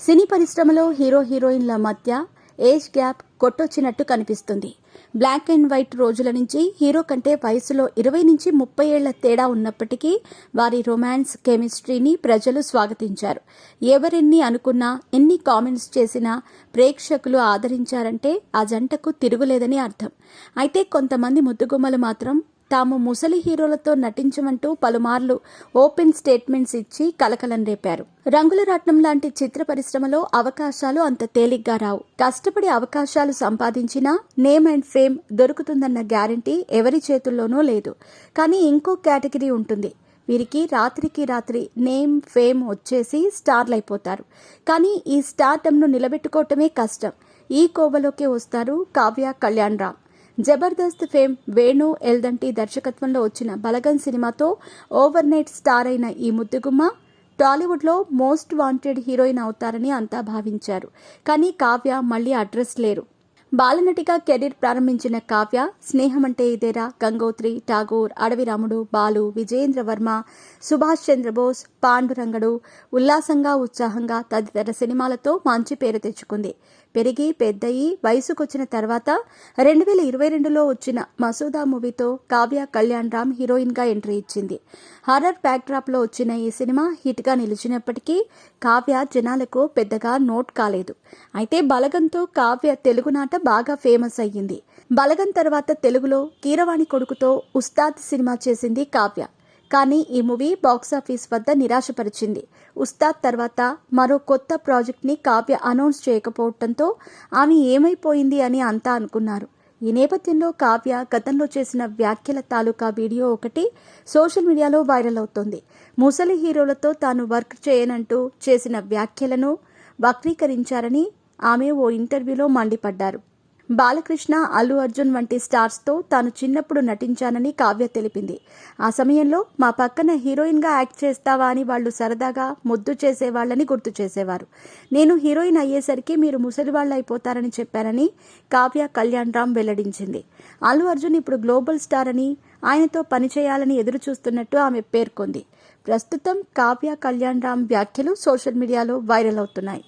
సినీ పరిశ్రమలో హీరో హీరోయిన్ల మధ్య ఏజ్ గ్యాప్ కొట్టొచ్చినట్టు కనిపిస్తుంది. బ్లాక్ అండ్ వైట్ రోజుల నుంచి హీరో కంటే వయసులో ఇరవై నుంచి ముప్పై ఏళ్ళ తేడా ఉన్నప్పటికీ వారి రొమాన్స్ కెమిస్ట్రీని ప్రజలు స్వాగతించారు. ఎవరెన్ని అనుకున్నా ఎన్ని కామెంట్స్ చేసినా ప్రేక్షకులు ఆదరించారంటే ఆ జంటకు తిరుగులేదని అర్థం. అయితే కొంతమంది ముద్దుగుమ్మలు మాత్రం తాము ముసలి హీరోలతో నటించమంటూ పలుమార్లు ఓపెన్ స్టేట్మెంట్స్ ఇచ్చి కలకలం రేపారు. రంగుల రాట్నం లాంటి చిత్ర పరిశ్రమలో అవకాశాలు అంత తేలిగ్గా రావు. కష్టపడి అవకాశాలు సంపాదించినా నేమ్ అండ్ ఫేమ్ దొరుకుతుందన్న గ్యారంటీ ఎవరి చేతుల్లోనూ లేదు. కానీ ఇంకో కేటగిరీ ఉంటుంది. వీరికి రాత్రికి రాత్రి నేమ్ ఫేమ్ వచ్చేసి స్టార్లు అయిపోతారు కానీ ఈ స్టార్టమ్ను నిలబెట్టుకోవటమే కష్టం. ఈ కోవలోకే వస్తారు కావ్య కళ్యాణ్ రామ్. జబర్దస్త్ ఫేమ్ వేణు ఎల్దంటి దర్శకత్వంలో వచ్చిన బలగన్ సినిమాతో ఓవర్ నైట్ స్టార్ అయిన ఈ ముద్దుగుమ్మ టాలీవుడ్లో మోస్ట్ వాంటెడ్ హీరోయిన్ అవుతారని అంతా భావించారు. కానీ కావ్య మళ్ళీ అడ్రస్ లేరు. బాలనటిగా కెరీర్ ప్రారంభించిన కావ్య స్నేహం అంటే ఇదేరా గంగోత్రి ఠాగూర్ అడవిరాముడు బాలు విజయేంద్ర వర్మ సుభాష్ చంద్రబోస్ పాండురంగడు ఉల్లాసంగా ఉత్సాహంగా తదితర సినిమాలతో మంచి పేరు తెచ్చుకుంది. పెరిగి పెద్దయి వయసుకొచ్చిన తర్వాత రెండు వేల ఇరవై రెండులో వచ్చిన మసూదా మూవీతో కావ్య కళ్యాణ్ రామ్ హీరోయిన్గా ఎంట్రీ ఇచ్చింది. హర్రర్ బ్యాక్డ్రాప్లో వచ్చిన ఈ సినిమా హిట్గా నిలిచినప్పటికీ కావ్య జనాలకు పెద్దగా నోట్ కాలేదు. అయితే బలగంతో కావ్య తెలుగునాట బాగా ఫేమస్ అయ్యింది. బలగం తర్వాత తెలుగులో కీరవాణి కొడుకుతో ఉస్తాద్ సినిమా చేసింది కావ్య. కానీ ఈ మూవీ బాక్సాఫీస్ వద్ద నిరాశపరిచింది. ఉస్తాద్ తర్వాత మరో కొత్త ప్రాజెక్ట్ని కావ్య అనౌన్స్ చేయకపోవడంతో ఆమె ఏమైపోయింది అని అంతా అనుకున్నారు. ఈ నేపథ్యంలో కావ్య గతంలో చేసిన వ్యాఖ్యల తాలూకా వీడియో ఒకటి సోషల్ మీడియాలో వైరల్ అవుతోంది. ముసలి హీరోలతో తాను వర్క్ చేయనంటూ చేసిన వ్యాఖ్యలను వక్రీకరించారని ఆమె ఓ ఇంటర్వ్యూలో మండిపడ్డారు. బాలకృష్ణ అల్లు అర్జున్ వంటి స్టార్స్తో తాను చిన్నప్పుడు నటించానని కావ్య తెలిపింది. ఆ సమయంలో మా పక్కన హీరోయిన్గా యాక్ట్ చేస్తావా అని వాళ్ళు సరదాగా ముద్దు చేసేవాళ్ళని గుర్తు చేసేవారు. నేను హీరోయిన్ అయ్యేసరికి మీరు ముసలివాళ్ళు అయిపోతారని చెప్పారని కావ్య కళ్యాణ్ రామ్ వెల్లడించింది. అల్లు అర్జున్ ఇప్పుడు గ్లోబల్ స్టార్ అని ఆయనతో పనిచేయాలని ఎదురు చూస్తున్నట్టు ఆమె పేర్కొంది. ప్రస్తుతం కావ్య కళ్యాణ్ రామ్ వ్యాఖ్యలు సోషల్ మీడియాలో వైరల్ అవుతున్నాయి.